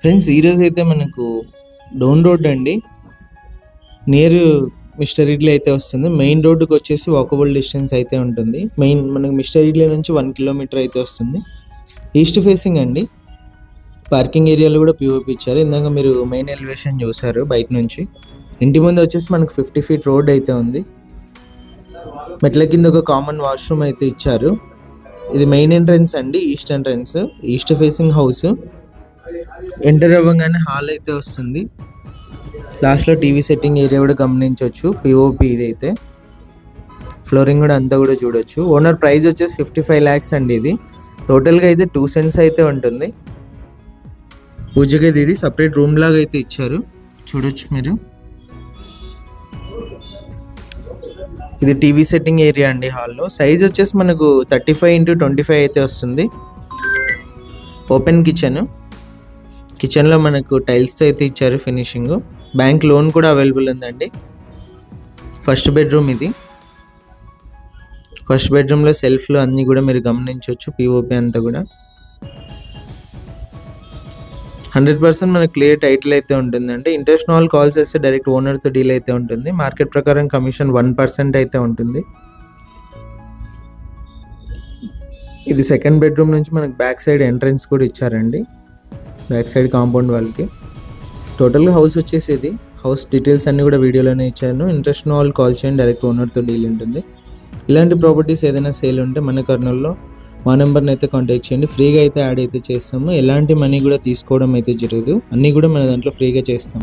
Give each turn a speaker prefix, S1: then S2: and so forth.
S1: Friends ఈరోజు అయితే మనకు డౌన్ రోడ్ అండి. నియర్ మిస్టర్ ఇడ్లీ అయితే వస్తుంది. మెయిన్ రోడ్డుకి వచ్చేసి వాకబుల్ డిస్టెన్స్ అయితే ఉంటుంది. మెయిన్ మనకు మిస్టర్ ఇడ్లీ నుంచి వన్ కిలోమీటర్ అయితే వస్తుంది. ఈస్ట్ ఫేసింగ్ అండి. పార్కింగ్ ఏరియాలో కూడా పిఓపి ఇచ్చారు. ఇందాక మీరు మెయిన్ ఎలివేషన్ చూసారు బయట నుంచి. ఇంటి ముందు వచ్చేసి మనకు ఫిఫ్టీ ఫీట్ రోడ్ అయితే ఉంది. మెట్ల కింద ఒక కామన్ వాష్రూమ్ అయితే ఇచ్చారు. ఇది మెయిన్ ఎంట్రన్స్ అండి east entrance east facing house enter అవ్వగానే హాల్ అయితే వస్తుంది. లాస్ట్లో టీవీ సెట్టింగ్ ఏరియా కూడా గమనించవచ్చు. పిఓపి ఇదైతే. ఫ్లోరింగ్ కూడా అంతా కూడా చూడొచ్చు. ఓనర్ ప్రైస్ వచ్చేసి ఫిఫ్టీ ఫైవ్ ల్యాక్స్ అండి ఇది. టోటల్గా అయితే టూ సెంట్స్ అయితే ఉంటుంది. పూజ గది ఇది సపరేట్ రూమ్ లాగా అయితే ఇచ్చారు. చూడొచ్చు మీరు. ఇది టీవీ సెట్టింగ్ ఏరియా అండి హాల్లో సైజ్ వచ్చేసి మనకు thirty five into twenty five అయితే వస్తుంది. ఓపెన్ కిచెన్ కిచెన్లో మనకు టైల్స్తో అయితే ఇచ్చారు ఫినిషింగ్. బ్యాంక్ లోన్ కూడా అవైలబుల్ ఉందండి. ఫస్ట్ బెడ్రూమ్ ఇది. ఫస్ట్ బెడ్రూమ్లో సెల్ఫ్లు అన్నీ కూడా మీరు గమనించవచ్చు పిఓపి అంతా కూడా. హండ్రెడ్ పర్సెంట్ మనకు క్లియర్ టైటిల్ అయితే ఉంటుందండి. ఇంటర్నేషనల్ వాళ్ళు కాల్ చేస్తే డైరెక్ట్ ఓనర్తో డీల్ అయితే ఉంటుంది. మార్కెట్ ప్రకారం కమిషన్ వన్ పర్సెంట్ అయితే ఉంటుంది. ఇది సెకండ్ బెడ్రూమ్ నుంచి మనకు బ్యాక్ సైడ్ ఎంట్రన్స్ కూడా ఇచ్చారండి. బ్యాక్ సైడ్ కాంపౌండ్ వాళ్ళకి. టోటల్గా హౌస్ వచ్చేసి ఇది హౌస్ డీటెయిల్స్ అన్నీ కూడా వీడియోలోనే ఇచ్చాను. ఇంట్రెస్ట్ వాళ్ళు కాల్ చేయండి. డైరెక్ట్ ఓనర్తో డీల్ ఉంటుంది. ఇలాంటి ప్రాపర్టీస్ ఏదైనా సేల్ ఉంటే మన కర్నూల్లో మా నెంబర్ని అయితే కాంటాక్ట్ చేయండి. ఫ్రీగా అయితే యాడ్ అయితే చేస్తాము. ఎలాంటి మనీ కూడా తీసుకోవడం అయితే జరగదు. అన్నీ కూడా మన దాంట్లో ఫ్రీగా చేస్తాం